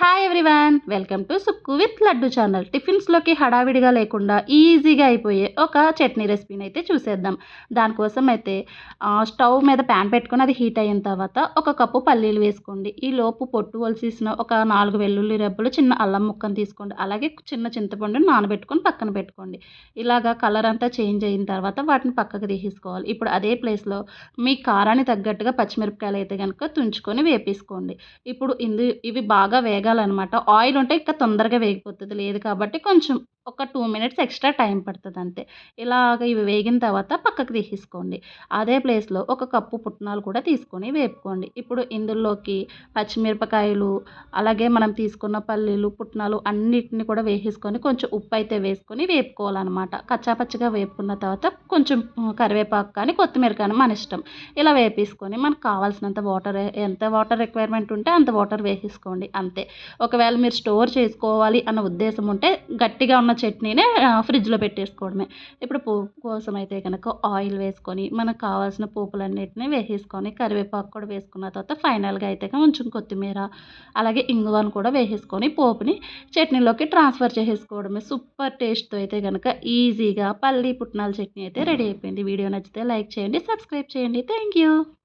Hi everyone welcome to Sukku with Laddu channel టిఫిన్స్లోకి హడావిడిగా లేకుండా ఈజీగా అయిపోయే ఒక చట్నీ రెసిపీని అయితే చూసేద్దాం. దానికోసం అయితే స్టవ్ మీద ప్యాన్ పెట్టుకొని అది హీట్ అయిన తర్వాత ఒక కప్పు పల్లీలు వేసుకోండి. ఈ లోపు పొట్టు వలిసేసిన ఒక నాలుగు వెల్లుల్లి రెబ్బలు చిన్న అల్లం ముక్కను తీసుకోండి. అలాగే చిన్న చింతపండుని నానబెట్టుకొని పక్కన పెట్టుకోండి. ఇలాగా కలర్ అంతా చేంజ్ అయిన తర్వాత వాటిని పక్కకు తీసేసుకోవాలి. ఇప్పుడు అదే ప్లేస్లో మీ కారానికి తగ్గట్టుగా పచ్చిమిరపకాయలు అయితే కనుక తుంచుకొని వేపేసుకోండి. ఇప్పుడు ఇందు ఇవి బాగా వేగ వేగాలన్నమాట. ఆయిల్ ఉంటే ఇంకా తొందరగా వేగిపోతుంది. లేదు కాబట్టి కొంచెం ఒక టూ మినిట్స్ ఎక్స్ట్రా టైం పడుతుంది అంతే. ఇలాగ ఇవి వేగిన తర్వాత పక్కకు తీసేసుకోండి. అదే ప్లేస్లో ఒక కప్పు పుట్నాలు కూడా తీసుకొని వేపుకోండి. ఇప్పుడు ఇందులోకి పచ్చిమిరపకాయలు అలాగే మనం తీసుకున్న పల్లీలు పుట్నాలు అన్నిటిని కూడా వేసేసుకొని కొంచెం ఉప్పు అయితే వేసుకొని వేపుకోవాలన్నమాట. కచ్చాపచ్చిగా వేపుకున్న తర్వాత కొంచెం కరివేపాకు కానీ కొత్తిమీర కానీ మన ఇష్టం. ఇలా వేపేసుకొని మనకు కావాల్సినంత వాటర్ ఎంత వాటర్ రిక్వైర్మెంట్ ఉంటే అంత వాటర్ వేసేసుకోండి అంతే. ఒకవేళ మీరు స్టోర్ చేసుకోవాలి అన్న ఉద్దేశం ఉంటే గట్టిగా ఉన్న చట్నీనే ఫ్రిడ్జ్లో పెట్టేసుకోవడమే. ఇప్పుడు పోపు కోసం అయితే కనుక ఆయిల్ వేసుకొని మనకు కావాల్సిన పోపులన్నిటిని వేసేసుకొని కరివేపాకు కూడా వేసుకున్న తర్వాత ఫైనల్గా అయితే కొంచెం కొత్తిమీర అలాగే ఇంగువను కూడా వేసేసుకొని పోపుని చట్నీలోకి ట్రాన్స్ఫర్ చేసేసుకోవడమే. సూపర్ టేస్ట్తో అయితే కనుక ఈజీగా పల్లి పుట్నాల చట్నీ అయితే రెడీ అయిపోయింది. వీడియో నచ్చితే లైక్ చేయండి సబ్స్క్రైబ్ చేయండి. Thank you